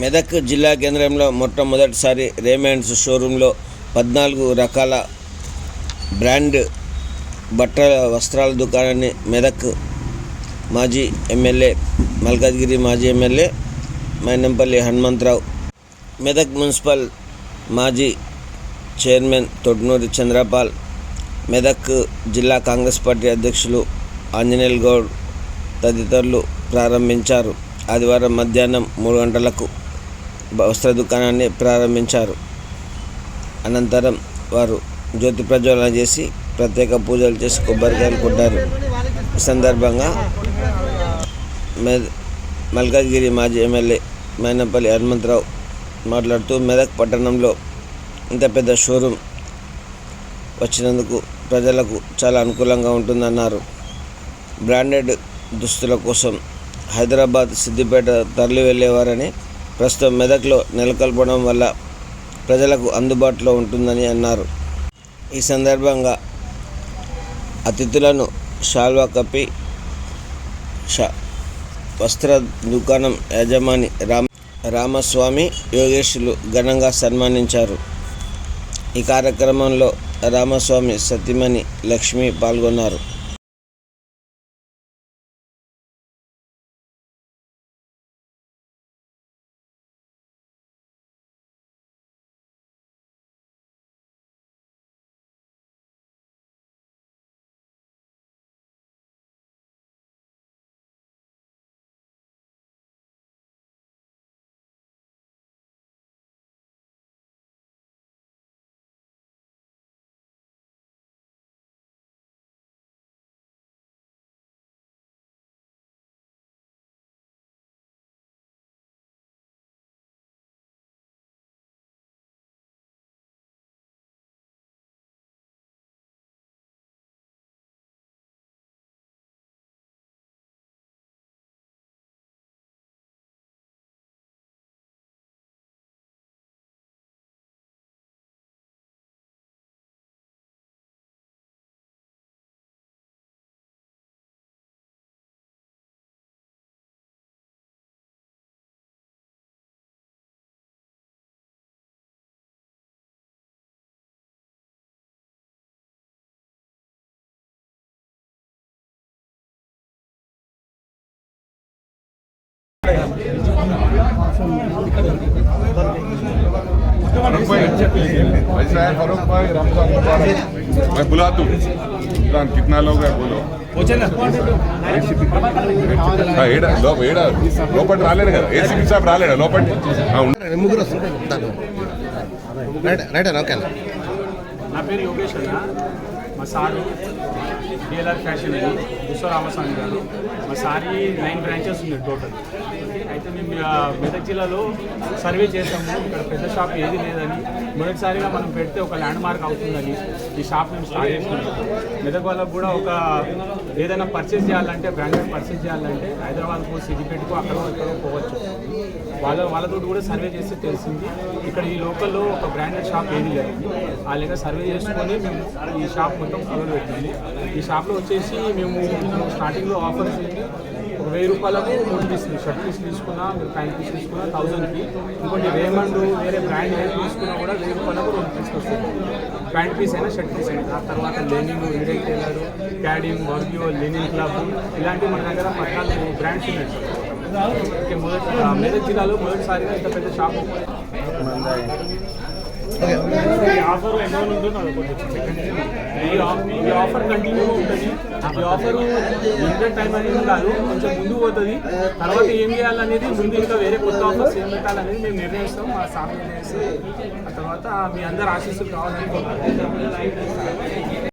మెదక్ జిల్లా కేంద్రంలో మొట్టమొదటిసారి రేమండ్స్ షోరూంలో పద్నాలుగు రకాల బ్రాండ్ బట్టల వస్త్రాల దుకాణాన్ని మెదక్ మాజీ ఎమ్మెల్యే మల్కాజ్గిరి మాజీ ఎమ్మెల్యే మైనంపల్లి హనుమంతరావు మెదక్ మున్సిపల్ మాజీ చైర్మన్ తొడ్నూరి చంద్రపాల్ మెదక్ జిల్లా కాంగ్రెస్ పార్టీ అధ్యక్షులు ఆంజనేయుల్ గౌడ్ తదితరులు ప్రారంభించారు. ఆదివారం మధ్యాహ్నం మూడు గంటలకు వస్త్ర దుకాణాన్ని ప్రారంభించారు. అనంతరం వారు జ్యోతి ప్రజ్వలన చేసి ప్రత్యేక పూజలు చేసి కొబ్బరికాయలు కొట్టారు. ఈ సందర్భంగా మెద్ మల్కాజ్గిరి మాజీ ఎమ్మెల్యే మైనపల్లి హనుమంతరావు మాట్లాడుతూ మెదక్ పట్టణంలో ఇంత పెద్ద షోరూమ్ వచ్చినందుకు ప్రజలకు చాలా అనుకూలంగా ఉంటుందన్నారు. బ్రాండెడ్ దుస్తుల కోసం హైదరాబాద్ సిద్దిపేట తరలి వెళ్ళేవారని ప్రస్తుతం మెదక్లో నెలకొల్పడం వల్ల ప్రజలకు అందుబాటులో ఉంటుందని అన్నారు. ఈ సందర్భంగా అతిథులను షాల్వా కప్పి షా వస్త్ర దుకాణం యజమాని రామ రామస్వామి యోగేష్లు ఘనంగా సన్మానించారు. ఈ కార్యక్రమంలో రామస్వామి సతీమణి లక్ష్మి పాల్గొన్నారు. मैं बुला दूँ रमजान कितना लोग है बोलो ఆ, ఏడా లోప ఏడా లోపలికి రాలేడు కదా ఏసీపీ సాబ్ రాలేడా లోపలికి ఆ, ఉన్న- ముగ్గురు వస్తారు దాంట్లో. రైట్ రైట్ అన్న ఓకే అన్న నా పేరు యోగేష్ అన్న మా సారు డిఎల్ఆర్ ఫ్యాషన్ అని విశ్వ రామస్వామి గారు మా సారి నైన్ బ్రాంచెస్ ఉన్నాయి టోటల్ అయితే మేము మెదక్ జిల్లాలో సర్వే చేసాము ఇక్కడ పెద్ద షాప్ ఏది లేదని. మొదటిసారిగా మనం పెడితే ఒక ల్యాండ్ మార్క్ అవుతుందని ఈ షాప్ మేము స్టార్ట్ చేసుకున్నాం మెదక్ వాళ్ళకు కూడా ఒక ఏదైనా పర్చేస్ చేయాలంటే బ్రాండెడ్ పర్చేస్ చేయాలంటే హైదరాబాద్కు సిద్దిపేటకు అక్కడ ఎక్కడో పోవచ్చు. వాళ్ళ వాళ్ళతో కూడా సర్వే చేస్తే తెలిసింది. ఇక్కడ ఈ లోకల్లో ఒక బ్రాండెడ్ షాప్ ఏది లేదు. ఆ లెక్క సర్వే చేసుకొని మేము ఈ షాప్ మొత్తం మొదలు పెట్టింది. ఈ షాప్లో వచ్చేసి మేము స్టార్టింగ్లో ఆఫర్స్ వెయ్యి రూపాయలకు మూడు పీసులు షర్ట్ పీస్ తీసుకున్నా మీరు ప్యాంట్ పీస్ తీసుకున్నా థౌజండ్కి. ఇంకోటి రేమండ్ వేరే బ్రాండ్ ఏం తీసుకున్నా కూడా వెయ్యి రూపాయలకు రెండు పీసులు వస్తుంది ప్యాంట్ పీస్ అయినా షర్ట్ పీస్ అయినా. ఆ తర్వాత లెనిన్ ఇండియన్ టైలర్ క్యాడింగ్ వర్గ్యూ లెనిన్ క్లబ్ ఇలాంటివి మన దగ్గర పద్నాలుగు బ్రాండ్స్ ఉన్నాయి. ఓకే మొదటి మెదక్ జిల్లాలో మొదటిసారిగా ఇంత పెద్ద షాప్ ఈ ఆఫర్ ఎన్నో ఉందో ఈ ఆఫ్- ఈ ఆఫర్ కంటిన్యూ ఉంటుంది. ఈ ఆఫర్ లిమిటెడ్ టైం అనేది కాదు కొంచెం ముందు పోతుంది. తర్వాత ఏం చేయాలనేది ముందు ఇంకా వేరే కొత్త ఆఫర్స్ ఏం పెట్టాలనేది మేము నిర్ణయిస్తాం. మా స్టాఫ్ నిర్ణయిస్తాం. ఆ తర్వాత మీ అందరు ఆశీస్సులు కావాలని కోరుకుంటున్నాం.